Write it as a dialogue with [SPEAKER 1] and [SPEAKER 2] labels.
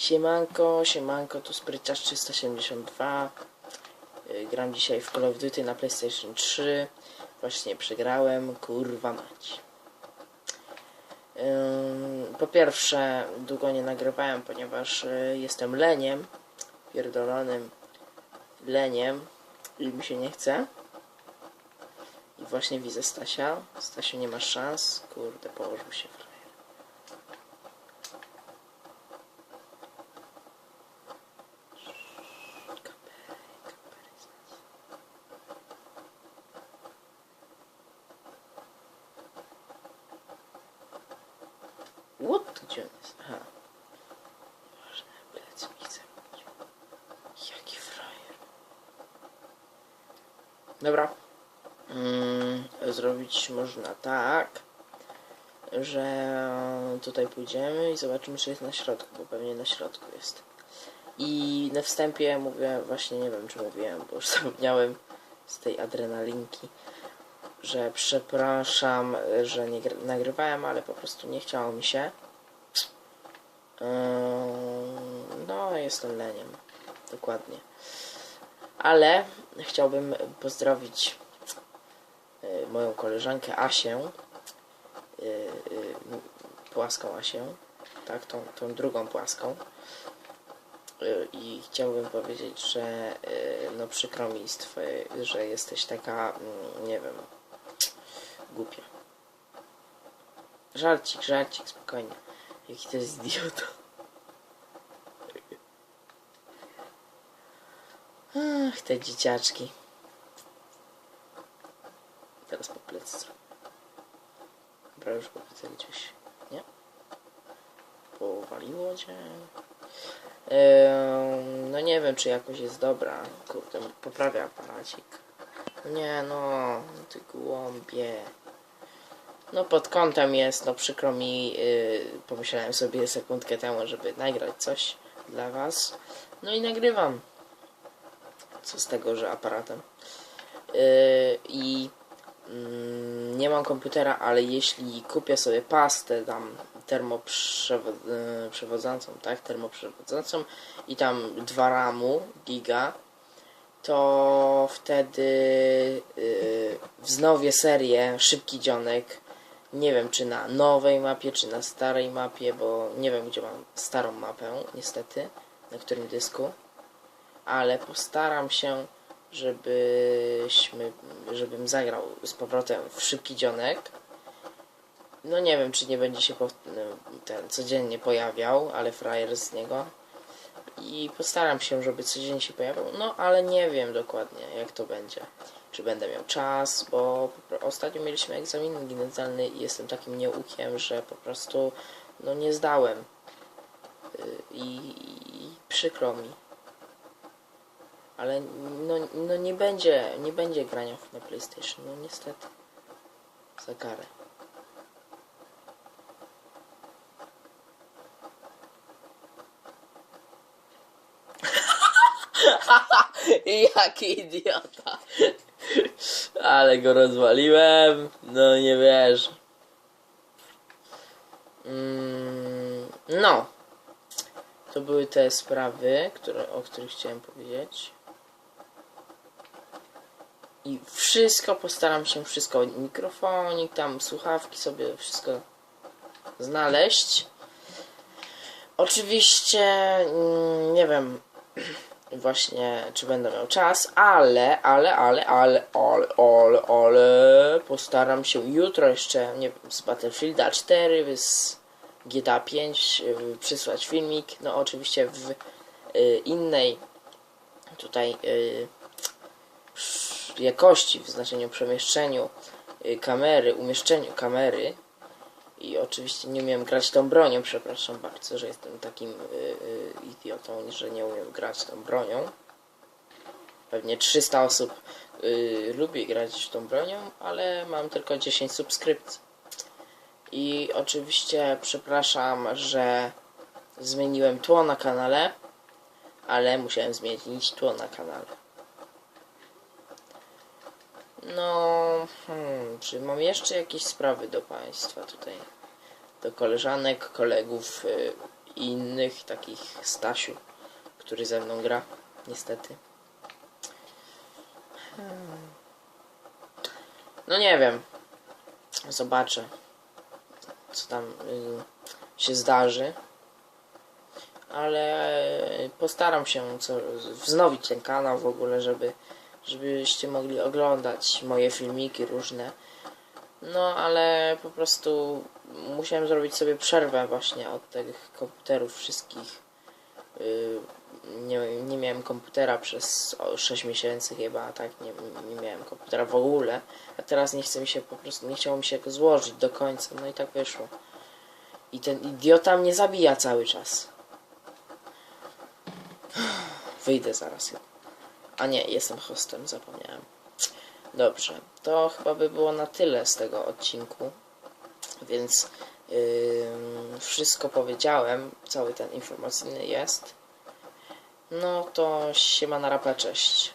[SPEAKER 1] Siemanko, siemanko, tu Spryciarz 372. Y, Gram dzisiaj w Call of Duty na PlayStation 3. Właśnie przegrałem, kurwa mać. Po pierwsze, długo nie nagrywałem, ponieważ y, jestem leniem, pierdolonym leniem i mi się nie chce. I właśnie widzę Stasia. Stasiu, nie masz szans. Kurde, położył się frajer. What? Gdzie on jest? Aha. Mi chce robić. Jaki frajer. Dobra. Mm, zrobić można tak, że tutaj pójdziemy i zobaczymy, czy jest na środku, bo pewnie na środku jest. I na wstępie mówię, właśnie nie wiem, czy mówiłem, bo już zapomniałem z tej adrenalinki, że przepraszam, że nie gr- nagrywałem, ale po prostu nie chciało mi się. Ym, No, jestem leniem. Dokładnie. Ale chciałbym pozdrowić y, moją koleżankę Asię. y, y, Płaską Asię. Tak, tą, tą drugą płaską. I chciałbym powiedzieć, że no przykro mi że jesteś taka, mm, nie wiem, głupia. Żarcik, żarcik, spokojnie. Jaki to jest idiota. Ach, te dzieciaczki. Teraz po plecy. Dobra, już po plecy gdzieś, nie? Powaliło cię. No nie wiem, czy jakoś jest dobra. Kurde, poprawia aparacik. Nie no, ty głąbie. No pod kątem jest, no przykro mi, yy, pomyślałem sobie sekundkę temu, żeby nagrać coś dla was. No i nagrywam. Co z tego, że aparatem. Yy, I mm, nie mam komputera, ale jeśli kupię sobie pastę tam termoprzewodzącą, tak, termoprzewodzącą i tam 2 ramu giga, to wtedy yy, wznowię serię Szybki Dzionek. Nie wiem, czy na nowej mapie, czy na starej mapie, bo nie wiem, gdzie mam starą mapę, niestety, na którym dysku. Ale postaram się, żebyśmy, żebym zagrał z powrotem w Szybki Dzionek. No nie wiem, czy nie będzie się pow- ten codziennie pojawiał, ale frajer z niego. I postaram się, żeby codziennie się pojawiał, no ale nie wiem dokładnie jak to będzie. Czy będę miał czas, bo ostatnio mieliśmy egzamin gimnazjalny i jestem takim nieukiem, że po prostu no nie zdałem. Y, I, i przykro mi. Ale no, no nie będzie, nie będzie grania na PlayStation, no niestety. Za karę. Jaki idiota. Ale go rozwaliłem. No nie wiesz. Mm, no. To były te sprawy, które, o których chciałem powiedzieć. I wszystko postaram się, wszystko, mikrofonik, tam słuchawki sobie, wszystko znaleźć. Oczywiście, mm, nie wiem, właśnie, czy będę miał czas, ale, ale, ale, ale, ale, ale, ale, postaram się jutro jeszcze, nie z Battlefielda 4, z GTA 5 y, przysłać filmik, no oczywiście w y, innej tutaj y, jakości, w znaczeniu przemieszczeniu y, kamery, umieszczeniu kamery i oczywiście nie umiem grać tą bronią, przepraszam bardzo, że jestem takim y, y, idiotą, że nie umiem grać tą bronią. Pewnie 300 osób y, lubi grać tą bronią, ale mam tylko 10 subskrypcji. I oczywiście przepraszam, że zmieniłem tło na kanale, ale musiałem zmienić tło na kanale. No, hmm, czy mam jeszcze jakieś sprawy do Państwa tutaj? Do koleżanek, kolegów y, i innych takich Stasiu, który ze mną gra, niestety. Hmm. No nie wiem. Zobaczę, co tam y, się zdarzy. Ale postaram się co, wznowić ten kanał w ogóle, żeby żebyście mogli oglądać moje filmiki różne. No, ale po prostu musiałem zrobić sobie przerwę właśnie od tych komputerów wszystkich. Yy, Nie, nie miałem komputera przez o, 6 miesięcy chyba, tak nie, nie miałem komputera w ogóle. A teraz nie chce mi się po prostu, nie chciało mi się go złożyć do końca, no i tak wyszło. I ten idiota mnie zabija cały czas. Wyjdę zaraz. A nie, jestem hostem, zapomniałem. Dobrze, to chyba by było na tyle z tego odcinku. Więc ym, wszystko powiedziałem, cały ten informacyjny jest. No to się ma na rapę, cześć.